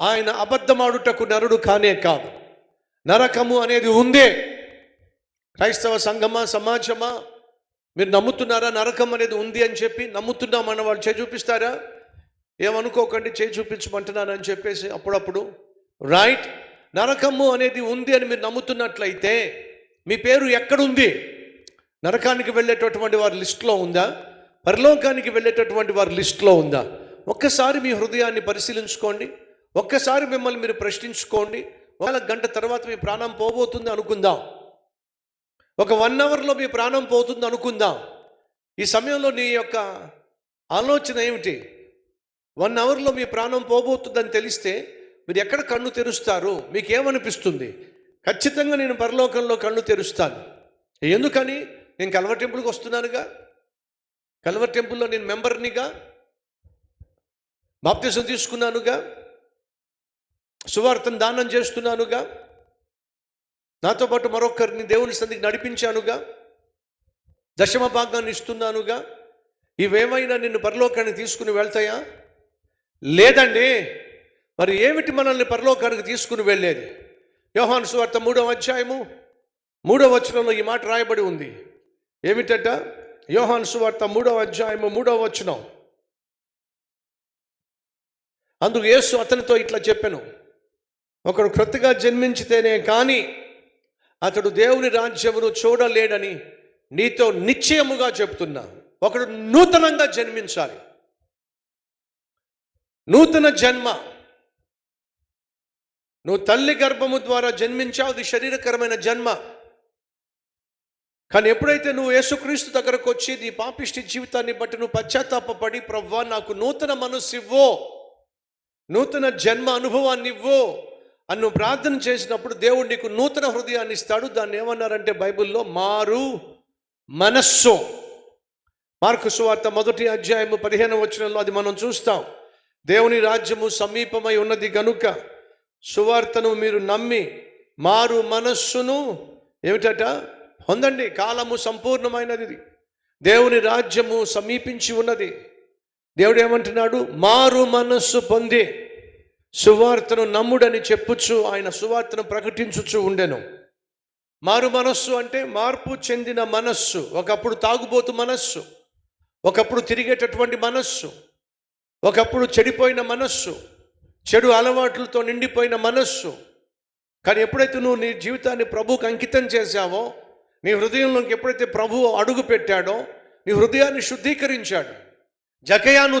ఆయన అబద్ధమాడుటకు నరుడు కానే కాదు. నరకము అనేది ఉందే. క్రైస్తవ సంఘమా సమాజమా? మీరు నమ్ముతున్నారా? నరకం అనేది ఉంది అని చెప్పి నమ్ముతున్నామన్న వాళ్ళు చేయి చూపిస్తారా? ఏమనుకోకండి చేయి చూపించమంటున్నానని చెప్పేసి అప్పుడప్పుడు. రైట్? నరకము అనేది ఉంది అని మీరు నమ్ముతున్నట్లయితే మీ పేరు ఎక్కడుంది? నరకానికి వెళ్ళేటటువంటి వారి లిస్టులో ఉందా? పరలోకానికి వెళ్ళేటటువంటి వారి లిస్టులో ఉందా? ఒక్కసారి మీ హృదయాన్ని పరిశీలించుకోండి. ఒక్కసారి మిమ్మల్ని మీరు ప్రశ్నించుకోండి. ఒకవేళ గంట తర్వాత మీ ప్రాణం పోబోతుంది అనుకుందాం. ఒక వన్ అవర్లో మీ ప్రాణం పోతుంది అనుకుందాం. ఈ సమయంలో నీ యొక్క ఆలోచన ఏమిటి? వన్ అవర్లో మీ ప్రాణం పోబోతుందని తెలిస్తే మీరు ఎక్కడ కన్ను తెరుస్తారు? మీకేమనిపిస్తుంది? ఖచ్చితంగా నేను పరలోకంలో కన్ను తెరుస్తాను. ఎందుకని? నేను కల్వర్ టెంపుల్కి వస్తున్నానుగా? కల్వర్ టెంపుల్లో నేను మెంబర్నిగా? బాప్తిసం తీసుకున్నానుగా? సువార్తను దానం చేస్తున్నానుగా. నాతో పాటు మరొకరిని దేవుని సందికి నడిపించానుగా. దశమ భాగాన్ని ఇస్తున్నానుగా. ఇవేమైనా నిన్ను పరలోకానికి తీసుకుని వెళ్తాయా? లేదండి. మరి ఏమిటి మనల్ని పరలోకానికి తీసుకుని వెళ్ళేది? యోహాను సువార్త మూడవ అధ్యాయము మూడవ వచనంలో ఈ మాట రాయబడి ఉంది. ఏమిటట? యోహాను సువార్త మూడవ అధ్యాయము మూడవ వచనం. అందుకు యేసు అతనితో ఇట్లా చెప్పాను. ఒకడు క్రొత్తగా జన్మించితేనే కానీ అతడు దేవుని రాజ్యమును చూడలేడని నీతో నిశ్చయముగా చెప్తున్నా ఒకడు నూతనంగా జన్మించాలి. నూతన జన్మ. నువ్వు తల్లి గర్భము ద్వారా జన్మించావు అది శరీరకరమైన జన్మ. కానీ ఎప్పుడైతే నువ్వు యేసుక్రీస్తు దగ్గరకు వచ్చి నీ పాపిష్టి జీవితాన్ని బట్టి నువ్వు పశ్చాత్తాపడి ప్రవ్వా నాకు నూతన మనస్సు ఇవ్వో. నూతన జన్మ అనుభవాన్ని ఇవ్వో. అని నువ్వు ప్రార్థన చేసినప్పుడు దేవుడు నీకు నూతన హృదయాన్ని ఇస్తాడు. దాన్ని ఏమన్నారంటే బైబిల్లో మారు మనస్సు. మార్కు సువార్త మొదటి అధ్యాయము పదిహేను వచనంలో అది మనం చూస్తాం. దేవుని రాజ్యము సమీపమై ఉన్నది కనుక సువార్తను మీరు నమ్మి మారు మనస్సును ఏమిటట? పొందండి. కాలము సంపూర్ణమైనది ఇది. దేవుని రాజ్యము సమీపించి ఉన్నది. దేవుడు ఏమంటున్నాడు? మారు మనస్సు పొంది. సువార్తను నమ్ముడని చెప్పుచు ఆయన సువార్తను ప్రకటించుచు ఉండెను. మారు మనస్సు అంటే మార్పు చెందిన మనస్సు ఒకప్పుడు తాగుబోతు మనస్సు ఒకప్పుడు తిరిగేటటువంటి మనస్సు ఒకప్పుడు చెడిపోయిన మనస్సు చెడు అలవాట్లతో నిండిపోయిన మనస్సు. కానీ ఎప్పుడైతే నువ్వు నీ జీవితాన్ని ప్రభువుకు అంకితం చేశావో నీ హృదయంలోకి ఎప్పుడైతే ప్రభువు అడుగు పెట్టాడో నీ హృదయాన్ని శుద్ధీకరించాడు. జకయాను